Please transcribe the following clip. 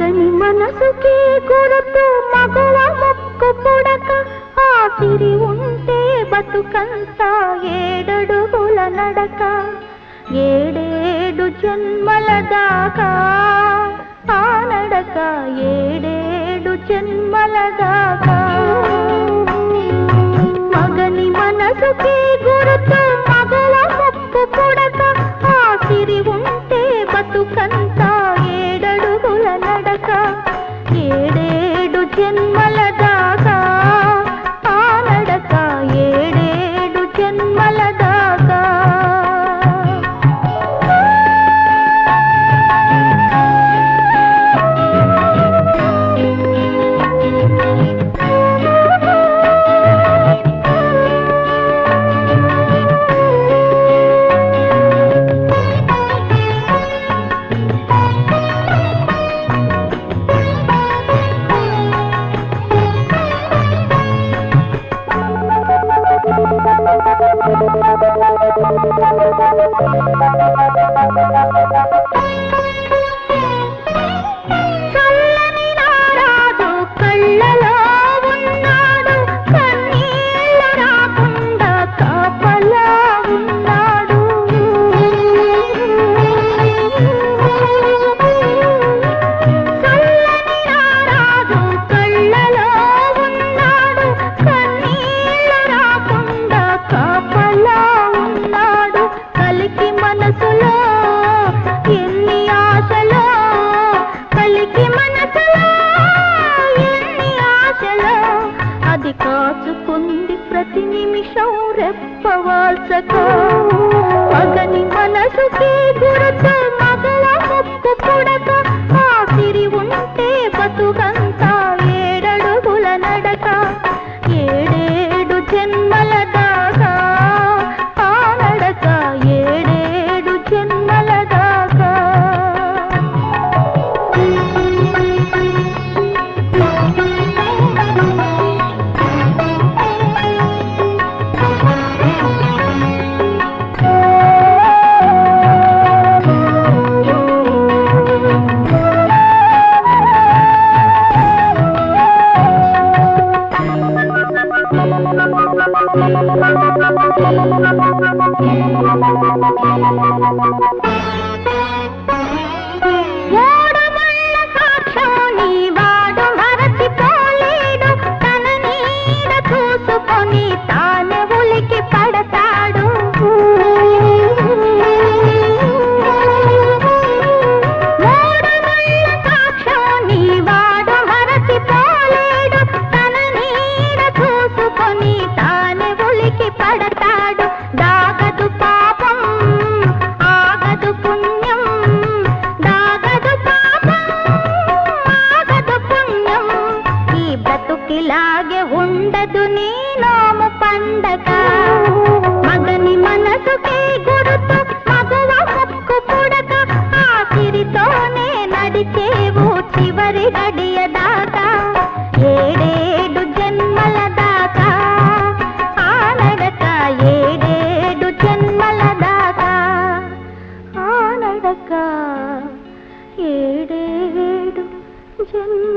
మగని మనసుకే గురుతు మగవ మొక్కు పొడక. ఆసిరి ఉంటే బతుకంతా ఏడడుగుల నడక. ఏడేడు జన్మల దాకా ఆ నడక. ఏడేడు జన్మల దాకా ఏడేడు చెప్పవాల్సక రెప్పవాల్సక మగని మనసుకి గురుతు మగవ ముక్కు పుడక. ఆ సిరి ఉంటే బతుక ఓ చివరి గడియ దాకా ఏడేడు జన్మల దాకా ఆ నడక ఏడేడు జన్మల దాకా ఆ నడక ఏడేడు జన్మ